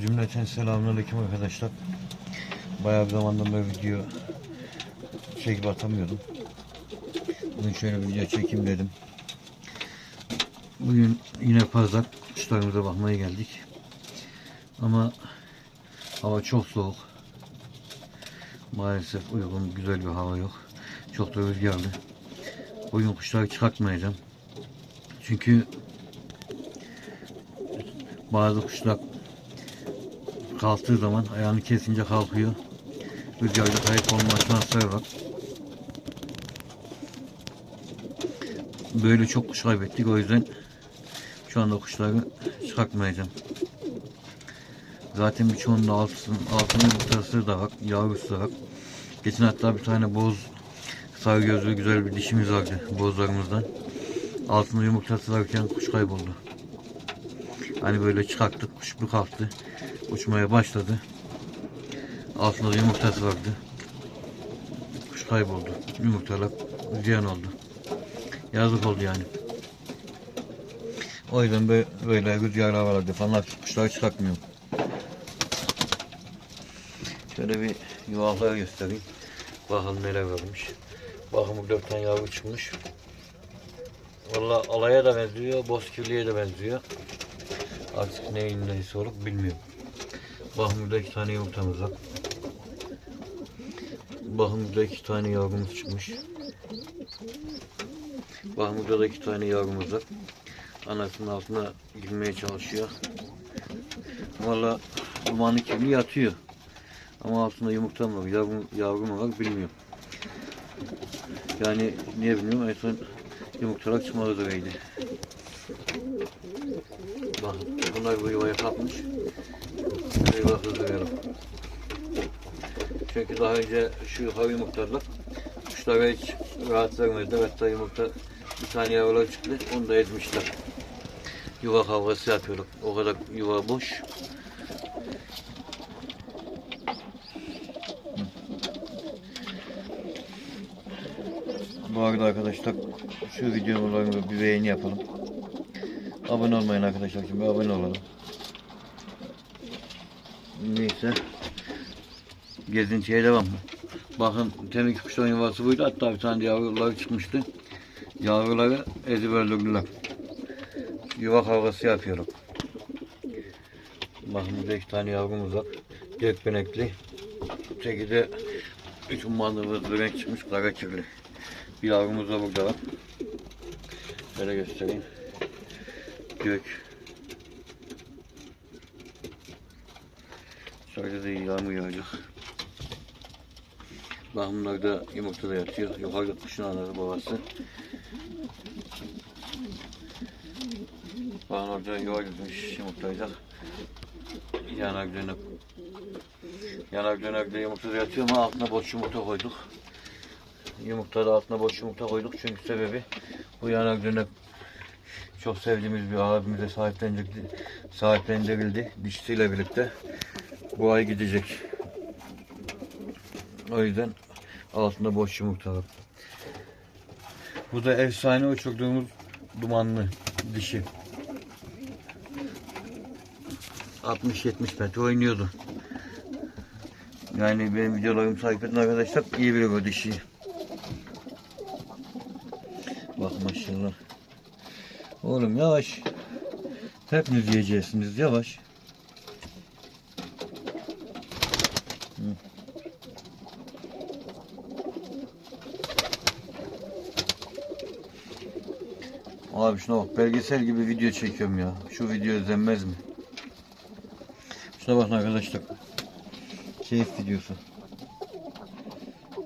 Cümleten selamünaleyküm arkadaşlar. Bayağı bir zamandan beri video çekip atamıyordum. Bugün şöyle bir video çekeyim dedim. Bugün yine pazar kuşlarımıza bakmaya geldik. Ama hava çok soğuk. Maalesef uygun güzel bir hava yok. Çok da rüzgarlı. Bugün kuşları çıkartmayacağım. Çünkü bazı kuşlar kalktığı zaman ayağını kesince kalkıyor. Rüzgarda kayıp olma şansları var. Böyle çok kuş kaybettik o yüzden şu anda kuşları çıkartmayacağım. Zaten birçoğunun altın, altın yumurtası da var, yavrusu da var. Geçen hatta bir tane boz sarı gözlü güzel bir dişimiz vardı bozlarımızdan. Altında yumurtası varken kuş kayboldu. Hani böyle çıkarttık, kuş bir kalktı. Uçmaya başladı. Altında da yumurtası vardı. Kuş kayboldu. Yumurtalar ziyan oldu. Yazık oldu yani. O yüzden böyle, böyle rüzgar havalarda falan kuşları çıkartmıyorum. Şöyle bir yuvaları göstereyim. Bakalım neler varmış. Bakın bu dört tane yavru çıkmış. Valla alaya da benziyor, bozkirliye de benziyor. Artık neyin neyse olup bilmiyorum. Bakın burada iki tane yumurtamız var. Bakın burada iki tane yavrumuz çıkmış. Bakın burada da iki tane yavrumuz var. Anasının altına girmeye çalışıyor. Valla dumanı kirli yatıyor. Ama altında yumurta mı var, yavrum, yavru mu var bilmiyorum. Yani niye bilmiyorum en son yumurtalar çıkmak üzereydi. Bakın bunlar bu yuvaya kalkmış. Şöyle bak hızlayalım. Çünkü daha önce şu yukarı yumurtladılar. Kuşlara hiç rahat vermediler. Hatta yumurta bir tane yavrular çıktı. Onu da ezmişler. Yuva kavgası yapıyorlar. O kadar yuva boş. Bu arada arkadaşlar şu videolarımı bir beğeni yapalım. Abone olmayın arkadaşlar şimdi abone olalım. Neyse. Gezintiye devam. Bakın temin kuşların yuvası buydu. Hatta bir tane yavruları çıkmıştı. Yavruları ezberlediler. Yuva kavgası yapıyorlar. Bakın burada iki tane yavrumuz var. Gökbenekli. Öteki de üç ummanlığımız renk çıkmış kara kirli. Bir yavrumuz da burada var. Şöyle göstereyim. Gök. Şöyle de yağmur yağacak. Bakımlar da yumurtada yatıyor. Yukarıda kuşun babası. Bakın orada yuva gitmiş yumurtlayacak. Yanak dönek. Yanak dönekte yumurtada yatıyor ama altına boş yumurta koyduk. Yumurtada altına boş yumurta koyduk çünkü sebebi bu yanak dönek çok sevdiğimiz bir abimize sahiplendirildi, sahiplendirildi dişisiyle birlikte. Bu ay gidecek. O yüzden altında boş yumurta var. Bu da efsane uçurduğumuz dumanlı dişi. 60-70 metre oynuyordu. Yani benim videolarımı takip eden arkadaşlar iyi bilir o dişiyi. Bak maşallah. Oğlum yavaş. Hepiniz yiyeceksiniz yavaş. Abi şuna bak belgesel gibi video çekiyorum ya. Şu video izlenmez mi? Şuna bakın arkadaşlar. Keyif videosu.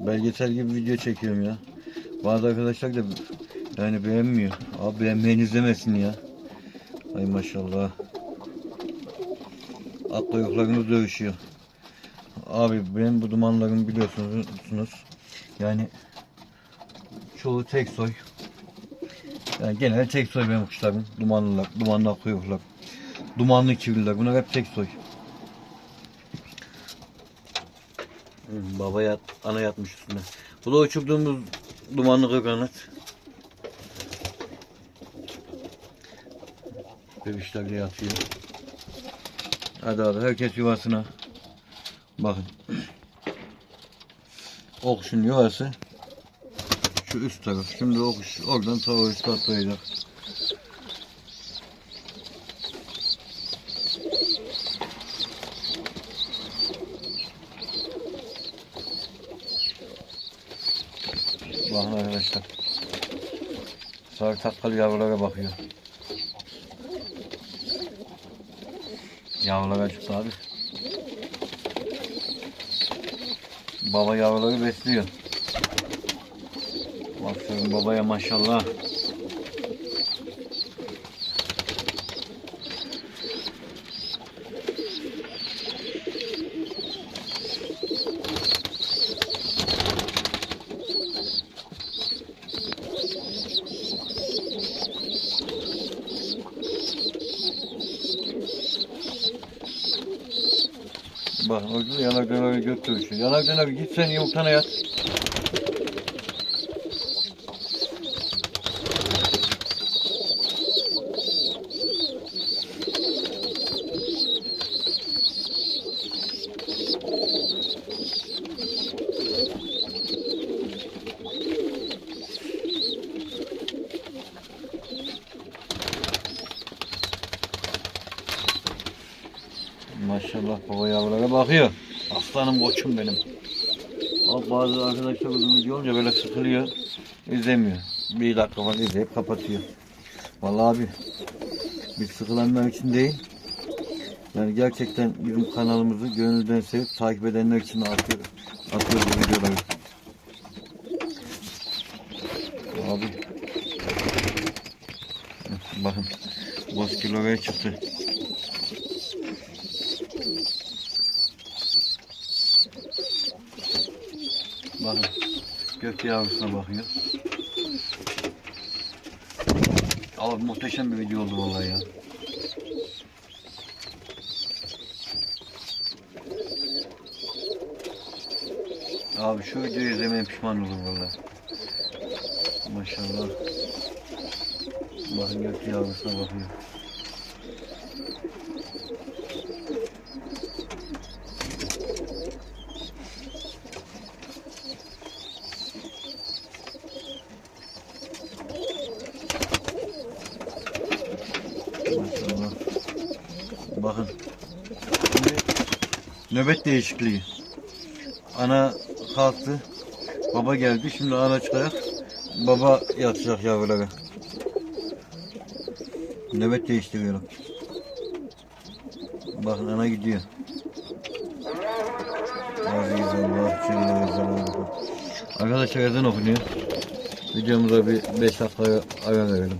Belgesel gibi video çekiyorum ya. Bazı arkadaşlar da yani beğenmiyor. Abi beğenmeyen izlemesin ya. Ay maşallah. Akla yoklarınız dövüşüyor. Abi ben bu dumanlarımı biliyorsunuz. Yani çoğu tek soy. Yani genelde tek soy benim kuşlarım. Dumanlılar, dumanlı kuyruklar. Dumanlı kirliler. Bunlar hep tek soy. Hı, Baba yat, ana yatmış üstüne. Bu da uçurduğumuz dumanlı kırkanat. Bebişler de yatıyor. Hadi hadi herkes yuvasına. Bakın. Okuşun yuvası şu üst taraf. Şimdi okuş oradan tavuğu üstü atlayacak. Bakın arkadaşlar. Sarı takkalı yavrulara bakıyor. Yavrulara çıktı abi. Baba yavruları besliyor. Aferin babaya maşallah. Bak orada yanak döneri götürüyor. Yanak döneri git sen yumurtana yat. Maşallah baba yavrulara bakıyor. Aslanım koçum benim. Ama bazı arkadaşlar uzun video olunca böyle sıkılıyor. izlemiyor. Bir dakika falan izleyip kapatıyor. Vallahi abi biz sıkılanlar için değil. Yani gerçekten bizim kanalımızı gönülden sevip takip edenler için atıyoruz. Atıyoruz bu videoları. Abi. Bakın. Boz kiloya çıktı. Bakın. Gök yavrusuna bakıyor. Abi muhteşem bir video oldu vallahi ya. Abi şu videoyu izlemeye pişman olur vallahi. Maşallah. Bakın gök yavrusuna bakıyor. Bakın. Şimdi nöbet değişikliği. Ana kalktı. Baba geldi. Şimdi ana çıkacak. Baba yatacak yavrulara. Nöbet değiştiriyorum. Bakın ana gidiyor. Aziz Allah Celle ve Celaluhu. Arkadaşlar ezan okunuyor. Videomuza bir 5 dakika ara verelim.